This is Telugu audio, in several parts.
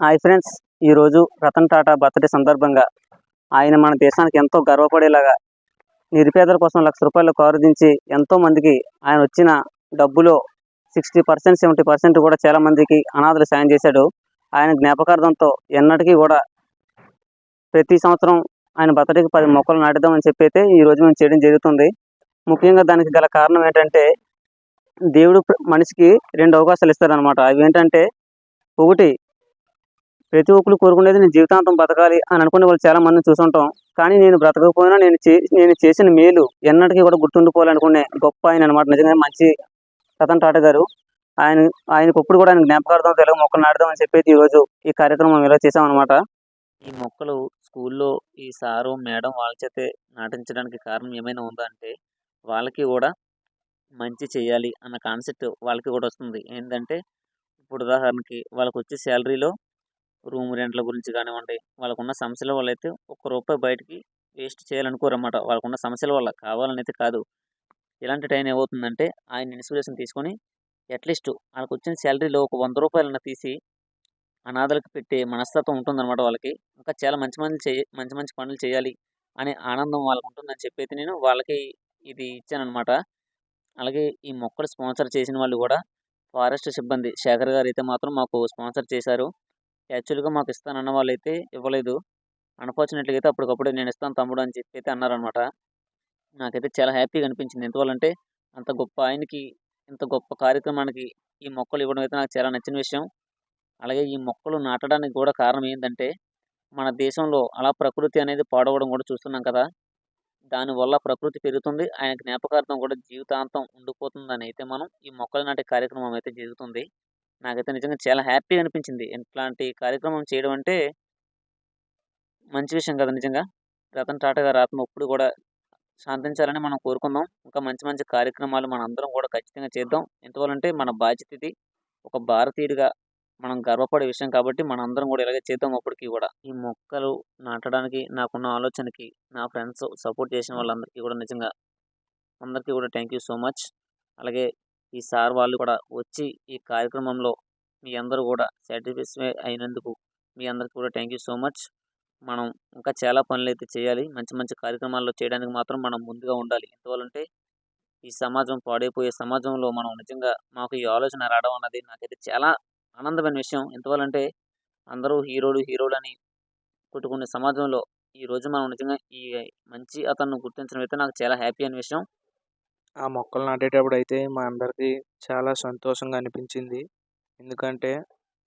హాయ్ ఫ్రెండ్స్ ఈరోజు రతన్ టాటా బర్త్డే సందర్భంగా ఆయన మన దేశానికి ఎంతో గర్వపడేలాగా నిరుపేదల కోసం లక్ష రూపాయలు కారు దించి ఎంతో మందికి ఆయన వచ్చిన డబ్బులో సిక్స్టీ పర్సెంట్ సెవెంటీ పర్సెంట్ కూడా చాలా మందికి అనాథలు సాయం చేశాడు. ఆయన జ్ఞాపకార్థంతో ఎన్నటికీ కూడా ప్రతి సంవత్సరం ఆయన బర్త్డేకి పది మొక్కలు నాటుదామని చెప్పి అయితే ఈ రోజు మేము చేయడం జరుగుతుంది. ముఖ్యంగా దానికి గల కారణం ఏంటంటే దేవుడు మనిషికి రెండు అవకాశాలు ఇస్తారనమాట అవి ఏంటంటే ఒకటి ప్రతి ఒక్కరు కోరుకునేది నేను జీవితాంతం బతకాలి అని అనుకునే వాళ్ళు చాలా మందిని చూసుంటాం కానీ నేను బ్రతకపోయినా నేను నేను చేసిన మేలు ఎన్నటికీ కూడా గుర్తుండిపోవాలనుకునే గొప్ప ఆయన అనమాట నిజంగా మంచి రతన్ టాటా గారు. ఆయన ఆయనకు ఇప్పుడు కూడా ఆయన జ్ఞాపకార్థం తెలుగు మొక్కలు నాడదాం అని చెప్పేది ఈరోజు ఈ కార్యక్రమం ఇలా చేసామన్నమాట ఈ మొక్కలు స్కూల్లో ఈ సారు మేడం వాళ్ళ చేతే నాటించడానికి కారణం ఏమైనా ఉందా అంటే వాళ్ళకి కూడా మంచి చేయాలి అన్న కాన్సెప్ట్ వాళ్ళకి కూడా వస్తుంది. ఏంటంటే ఇప్పుడు ఉదాహరణకి వాళ్ళకి వచ్చే శాలరీలో రూమ్ రెంట్ల గురించి కానివ్వండి వాళ్ళకున్న సమస్యల వల్ల అయితే ఒక్క రూపాయి బయటికి వేస్ట్ చేయాలనుకోరన్నమాట. వాళ్ళకున్న సమస్యల వల్ల కావాలని అయితే కాదు. ఇలాంటి టైం ఏమవుతుందంటే ఆయన ఇన్స్పిరేషన్ తీసుకొని అట్లీస్ట్ వాళ్ళకి వచ్చిన శాలరీలో ఒక వంద రూపాయలన్న తీసి అనాథలకు పెట్టే మనస్తత్వం ఉంటుందన్నమాట వాళ్ళకి. ఇంకా చాలా మంచి మంది చేయ మంచి మంచి పనులు చేయాలి అనే ఆనందం వాళ్ళకు ఉంటుందని చెప్పి నేను వాళ్ళకి ఇది ఇచ్చానమాట అలాగే ఈ మొక్కలు స్పాన్సర్ చేసిన వాళ్ళు కూడా ఫారెస్ట్ సిబ్బంది శేఖర్ గారు అయితే మాత్రం మాకు స్పాన్సర్ చేశారు. యాక్చువల్గా మాకు ఇస్తానన్న వాళ్ళు అయితే ఇవ్వలేదు. అన్ఫార్చునేట్గా అయితే అప్పటికప్పుడు నేను ఇస్తాను తమ్ముడు అని చెప్పి అయితే అన్నారనమాట నాకైతే చాలా హ్యాపీగా అనిపించింది. ఎందువల్లంటే అంత గొప్ప ఆయనకి ఇంత గొప్ప కార్యక్రమానికి ఈ మొక్కలు ఇవ్వడం అయితే నాకు చాలా నచ్చిన విషయం. అలాగే ఈ మొక్కలు నాటడానికి కూడా కారణం ఏంటంటే మన దేశంలో అలా ప్రకృతి అనేది పాడవడం కూడా చూస్తున్నాం కదా! దానివల్ల ప్రకృతి పెరుగుతుంది. ఆయన జ్ఞాపకార్థం కూడా జీవితాంతం ఉండిపోతుందని అయితే మనం ఈ మొక్కలు నాటే కార్యక్రమం అయితే జరుగుతుంది. నాకైతే నిజంగా చాలా హ్యాపీగా అనిపించింది. ఇట్లాంటి కార్యక్రమం చేయడం అంటే మంచి విషయం కదా నిజంగా. రతన్ టాటా గారు ఆత్మ ఎప్పుడు కూడా శాంతించాలని మనం కోరుకుందాం. ఇంకా మంచి మంచి కార్యక్రమాలు మన అందరం కూడా ఖచ్చితంగా చేద్దాం. ఎందువల్లంటే మన బాధ్యత ఇది. ఒక భారతీయుడిగా మనం గర్వపడే విషయం కాబట్టి మన అందరం కూడా ఇలాగే చేద్దాం అప్పటికి కూడా. ఈ మొక్కలు నాటడానికి నాకున్న ఆలోచనకి నా ఫ్రెండ్స్ సపోర్ట్ చేసిన వాళ్ళందరికీ కూడా నిజంగా అందరికీ కూడా థ్యాంక్ యూ సో మచ్. అలాగే ఈ సార్ వాళ్ళు కూడా వచ్చి ఈ కార్యక్రమంలో మీ అందరూ కూడా సాటిస్ఫై అయినందుకు మీ అందరికీ కూడా థ్యాంక్ యూ సో మచ్. మనం ఇంకా చాలా పనులు అయితే చేయాలి. మంచి మంచి కార్యక్రమాల్లో చేయడానికి మాత్రం మనం ముందుగా ఉండాలి. ఎందువల్లంటే ఈ సమాజం పాడైపోయే సమాజంలో మనం నిజంగా మాకు ఈ ఆలోచన రావడం అన్నది నాకైతే చాలా ఆనందమైన విషయం. ఎందువల్లంటే అందరూ హీరోలు హీరోలు అని కొట్టుకునే సమాజంలో ఈ రోజు మనం నిజంగా ఈ మంచి అతను గుర్తించడం అయితే నాకు చాలా హ్యాపీ అనే విషయం. ఆ మొక్కలు నాటేటప్పుడు అయితే మా అందరికీ చాలా సంతోషంగా అనిపించింది. ఎందుకంటే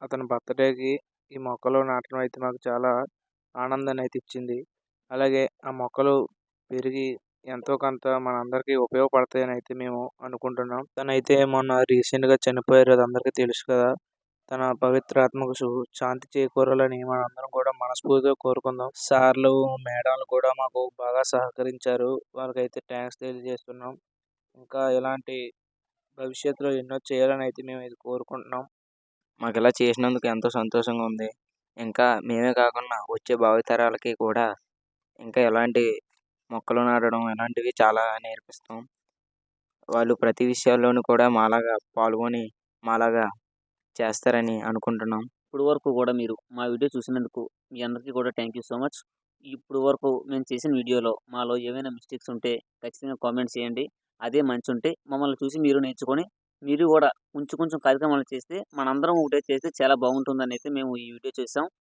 అతని బర్త్డేకి ఈ మొక్కలు నాటడం అయితే మాకు చాలా ఆనందాన్ని అయితే ఇచ్చింది. అలాగే ఆ మొక్కలు పెరిగి ఎంతో కొంత మనందరికీ ఉపయోగపడతాయని అయితే మేము అనుకుంటున్నాం. తనైతే మొన్న రీసెంట్గా చనిపోయారు అది అందరికీ తెలుసు కదా. తన పవిత్ర ఆత్మకు శాంతి చేకూరాలని మనందరం కూడా మనస్ఫూర్తిగా కోరుకుందాం. సార్లు మేడంలు కూడా మాకు బాగా సహకరించారు. వాళ్ళకైతే థ్యాంక్స్ తెలియజేస్తున్నాం. ఇంకా ఇలాంటి భవిష్యత్తులో ఎన్నో చేయాలని అయితే మేము ఇది కోరుకుంటున్నాం. మాకు ఇలా చేసినందుకు ఎంతో సంతోషంగా ఉంది. ఇంకా మేమే కాకుండా వచ్చే భావితరాలకి కూడా ఇంకా ఎలాంటి మొక్కలు నాటడం ఇలాంటివి చాలా నేర్పిస్తాం. వాళ్ళు ప్రతి విషయాల్లోనూ కూడా మాలాగా పాల్గొని మాలాగా చేస్తారని అనుకుంటున్నాం. ఇప్పుడు వరకు కూడా మీరు మా వీడియో చూసినందుకు మీ అందరికీ కూడా థ్యాంక్ యూ సో మచ్ ఇప్పుడు వరకు మేము చేసిన వీడియోలో మాలో ఏవైనా మిస్టేక్స్ ఉంటే ఖచ్చితంగా కామెంట్ చేయండి. అదే మంచి ఉంటే మమ్మల్ని చూసి మీరు నేర్చుకొని మీరు కూడా కొంచెం కొంచెం కార్యక్రమాలు చేస్తే మనందరం ఒకటే చేస్తే చాలా బాగుంటుందని అయితే మేము ఈ వీడియో చేసాం